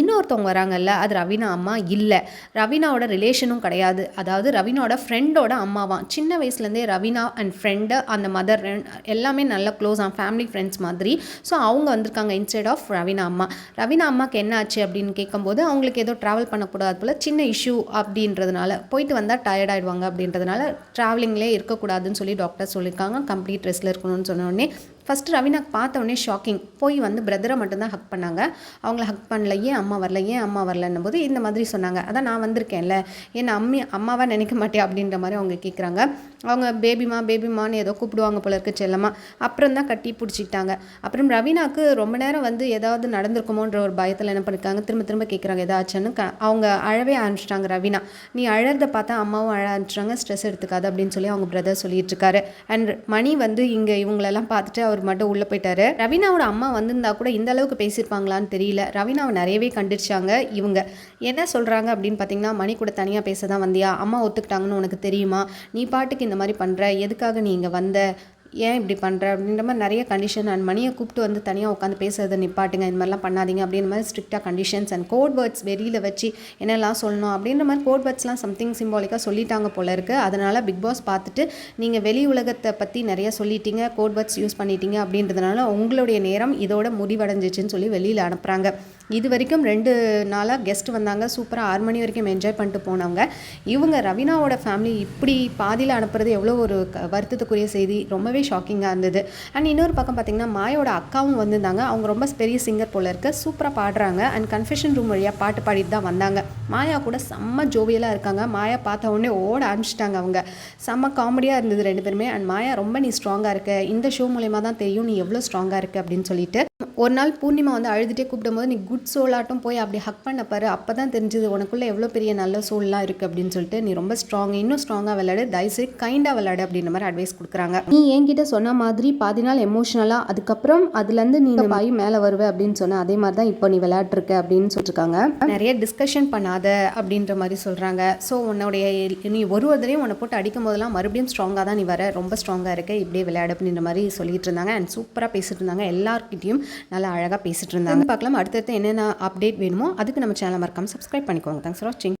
இன்னொருத்தவங்க வராங்கல்ல அது ரவீனா அம்மா இல்லை. ரவீனாவோட ரிலேஷனும் கிடையாது. அதாவது ரவீனாவோட ஃப்ரெண்டோட அம்மாவாம் சின்ன வயசுலேருந்தே ரவீனா அண்ட் ஃப்ரெண்டு அந்த மதர் எல்லாமே நல்ல க்ளோஸ் ஆன் ஃபேமிலி ஃப்ரெண்ட்ஸ் மாதிரி. ஸோ அவங்க வந்திருக்காங்க இன்ஸ்டெட் ஆஃப் ரவீனா அம்மா. ரவீனா அம்மாக்கு என்ன ஆச்சு அப்படின்னு கேட்கும்போது அவங்களுக்கு ஏதோ ட்ராவல் பண்ணக்கூடாது போல் சின்ன இஷ்யூ அப்படின்றதுனால போயிட்டு வந்தால் டயர்டாயிடுவாங்க அப்படின்றதுனால ட்ராவலிங்லேயே இருக்கக்கூடாதுன்னு சொல்லி டாக்டர் சொல்லியிருக்காங்க. கம்ப்ளீட் ரெஸ்ட்டில் இருக்கணும்னு சொன்னோடனே ஃபஸ்ட்டு ரவீனாக்கு பார்த்த உடனே ஷாக்கிங் போய் வந்து பிரதரை மட்டும்தான் ஹக் பண்ணாங்க. அவங்கள ஹக் பண்ணல ஏன் அம்மா வரல ஏன் அம்மா வரலன்னும் போது இந்த மாதிரி சொன்னாங்க. அதான் நான் வந்திருக்கேன்ல. என்ன அம்மி அம்மாவாக நினைக்க மாட்டேன் அப்படின்ற மாதிரி அவங்க கேட்குறாங்க அவங்க பேபிமா பேபிமான்னு ஏதோ கூப்பிடுவாங்க போல இருக்கு செல்லம்மா. அப்புறம் தான் கட்டி பிடிச்சிக்கிட்டாங்க. அப்புறம் ரவீனாக்கு ரொம்ப நேரம் வந்து ஏதாவது நடந்திருக்குமோன்ற ஒரு பயத்தில் என்ன பண்ணிருக்காங்க? திரும்ப திரும்ப கேட்குறாங்க ஏதாச்சுன்னு க அவங்க அழவே ஆரம்பிச்சிட்டாங்க ரவீனா. நீ அழறத பார்த்தா அம்மாவும் அழ ஆரம்பிச்சிட்டாங்க ஸ்ட்ரெஸ் எடுத்துக்காது அப்படின்னு சொல்லி அவங்க பிரதர் சொல்லிட்டு இருக்காரு. அண்ட் மணி வந்து இங்கே இவங்களெல்லாம் பார்த்துட்டு அவர் மட்டும் உள்ளே போயிட்டாரு. ரவீனாவோட அம்மா வந்திருந்தா கூட இந்த அளவுக்கு பேசியிருப்பாங்களான்னு தெரியல. ரவீனாவை நிறையவே கண்டிச்சாங்க இவங்க. என்ன சொல்கிறாங்க அப்படின்னு பார்த்தீங்கன்னா மணி கூட தனியாக பேச தான் வந்தியா? அம்மா ஒத்துக்கிட்டாங்கன்னு உனக்கு தெரியுமா? நீ பாட்டுக்கு இந்த மாதிரி பண்ணுற எதுக்காக நீ இங்கே வந்த? ஏன் இப்படி பண்ணுற அப்படின்ற மாதிரி நிறைய கண்டிஷன் அண்ட் மணியை கூப்பிட்டு வந்து தனியாக உட்காந்து பேசுறதை நிப்பாட்டுங்க. இந்த மாதிரிலாம் பண்ணாதீங்க அப்படின்ற மாதிரி ஸ்ட்ரிக்டாக கண்டிஷன்ஸ் அண்ட் கோட் வேர்ட்ஸ் வெளியில் வச்சு என்னெல்லாம் சொல்லணும் அப்படின்ற மாதிரி கோட் வேர்ட்ஸ்லாம் சம்திங் சிம்பாலிக்காக சொல்லிட்டாங்க போல இருக்குது அதனால் பிக் பாஸ் பார்த்துட்டு நீங்கள் வெளி உலகத்தை பற்றி நிறைய சொல்லிட்டீங்க கோட் வேர்ட்ஸ் யூஸ் பண்ணிட்டீங்க அப்படின்றதுனால உங்களுடைய நேரம் இதோட முடிவடைஞ்சிச்சுன்னு சொல்லி வெளியில் அனுப்புகிறாங்க இது வரைக்கும் ரெண்டு நாளாக கெஸ்ட் வந்தாங்க. சூப்பராக ஆறு மணி வரைக்கும் என்ஜாய் பண்ணிட்டு போனவங்க. இவங்க ரவீனாவோட ஃபேமிலி இப்படி பாதியில் அனுப்புறது எவ்வளோ ஒரு க- வருத்தத்துக்குரிய செய்தி. ரொம்பவே ஷாக்கிங்காக இருந்தது. அண்ட் இன்னொரு பக்கம் பார்த்திங்கன்னா மாயோட அக்காவும் வந்திருந்தாங்க. அவங்க ரொம்ப பெரிய சிங்கர் போல இருக்க. சூப்பராக பாடுறாங்க. அண்ட் கன்ஃபெஷன் ரூம் வழியாக பாட்டு பாடிட்டு தான் வந்தாங்க. மாயா கூட செம்ம ஜோவியலாக இருக்காங்க. மாயா பார்த்த உடனே ஓட அனுப்பிச்சிட்டாங்க அவங்க. செம்ம காமெடியாக இருந்தது ரெண்டு பேருமே. அண்ட் மாயா ரொம்ப நீ ஸ்ட்ராங்காக இருக்க. இந்த ஷோ மூலயமா தான் தெரியும். நீ எவ்வளோ ஸ்ட்ராங்காக இருக்க அப்படின்னு சொல்லிட்டு ஒரு நாள் பூர்ணிமா வந்து அழுதுகிட்டே கூப்பிடும்போது நீ குட் சோலாட்டும் போய் அப்படி ஹக் பண்ண பாரு. அப்போ தான் தெரிஞ்சது உனக்குள்ளே எவ்வளோ பெரிய நல்ல சோல்லாம் இருக்குது அப்படின்னு சொல்லிட்டு நீ ரொம்ப ஸ்ட்ராங் இன்னும் ஸ்ட்ராங்காக விளையாடு. தயவுசெய்து கைண்டாக விளையாடு அப்படின்ற மாதிரி அட்வைஸ் கொடுக்குறாங்க. நீ என்கிட்ட சொன்ன மாதிரி பாதி நாள் எமோஷனலாக அதுக்கப்புறம் அதுலேருந்து நீ பாய் மேலே வருவ அப்படின்னு சொன்ன அதே மாதிரி தான் இப்போ நீ விளையாட்டுருக்க அப்படின்னு சொல்லியிருக்காங்க நிறைய டிஸ்கஷன் பண்ணாத அப்படின்ற மாதிரி சொல்கிறாங்க ஸோ உன்னுடைய நீ ஒரு ஒரு தடவையும் உன்னை போட்டு அடிக்கும் போதெல்லாம் மறுபடியும் ஸ்ட்ராங்காக தான் நீ வர. ரொம்ப ஸ்ட்ராங்காக இருக்க. இப்படியே விளையாடு அப்படின்ற மாதிரி சொல்லிட்டு இருந்தாங்க. அண்ட் சூப்பராக பேசிட்டு இருந்தாங்க. எல்லார்கிட்டையும் நல்லா அழகாக பேசிகிட்டு இருந்தாங்க. பார்க்கலாம். அடுத்தடுத்து என்னென்ன அப்டேட் வேணுமோ அதுக்கு நம்ம சேனல் மறக்காமல் சப்ஸ்கிரைப் பண்ணிக்கோங்க. தேங்க்ஸ் ஃபார் வாட்சிங்